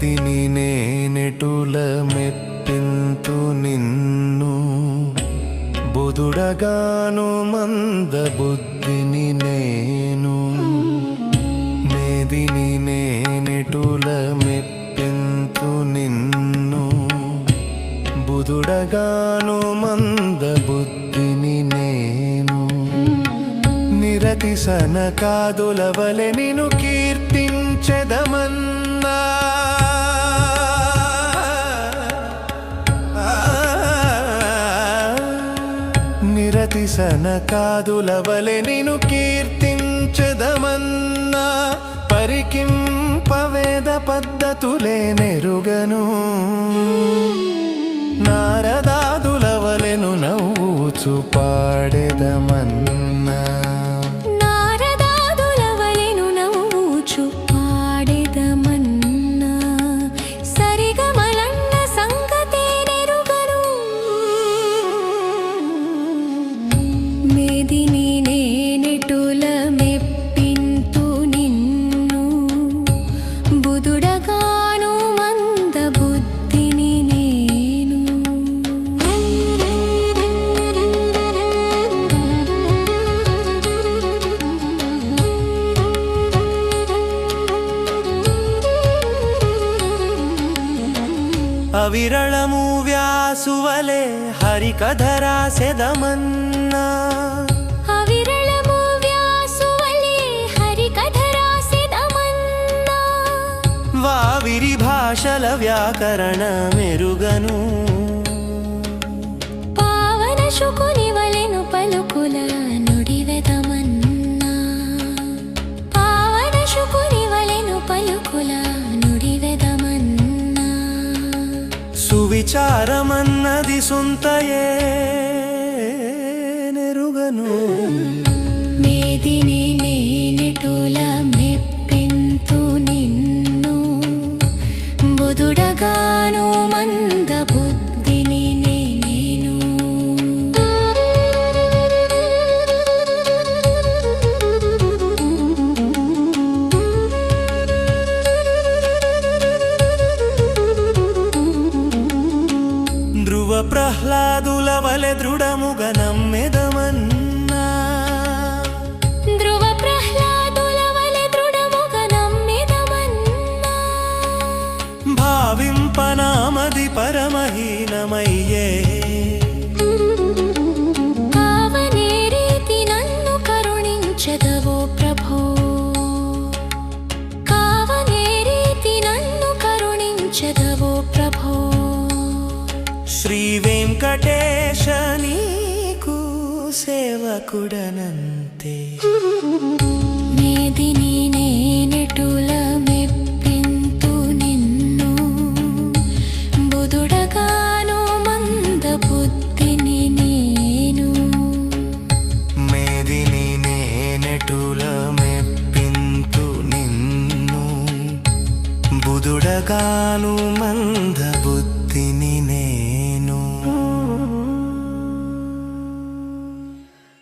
మేదిని నేనెటుల మెప్పింతు నిన్ను. బుధుడగాను మంద బుద్ధిని నేను. మేదిని నేనెటుల మెప్పింతు నిన్ను. బుధుడగాను మంద బుద్ధిని నేను. నిరతి నిరతిసన కాదులవలె నిను కీర్తి నిరతిసన కాదులవలె నిను కీర్తించదమన్నా పరికింపవేద పద్ధతులే నెరుగను. నారదాదులవలెను నవ్వుచు పాడెదమన్నా అవిరళము వ్యాసువలే హరికధరాసెదమన్నా అవిరళము వ్యాసువలే వావిరి భాషల వ్యాకరణ మెరుగను. పావన శుకుని వలెను పలుకుల విచారమన్నది సొంతయే నెరుగను. మేదిని ప్రహ్లాదుల వలె దృఢముగ నమ్మెదమన్నా. ధ్రువ ప్రహ్లాదుల వలె దృఢముగ నమ్మెదమన్నా. భావింపనామది పరమహీనమయ్యే. కావనే రీతి నన్ను కరుణించదవో ప్రభో. కావనే రీతి నన్ను కరుణించదవో ప్రభో. శ్రీ వెంకటేశ నీకు సేవకుడనంతే మేదిని నేనెటుల మెప్పింతు నిన్ను. బుధుడగాను మంద బుద్ధిని నేను. మేదిని నేనెటుల మెప్పింతు నిన్ను. బుధుడగాను మంద బుద్ధిని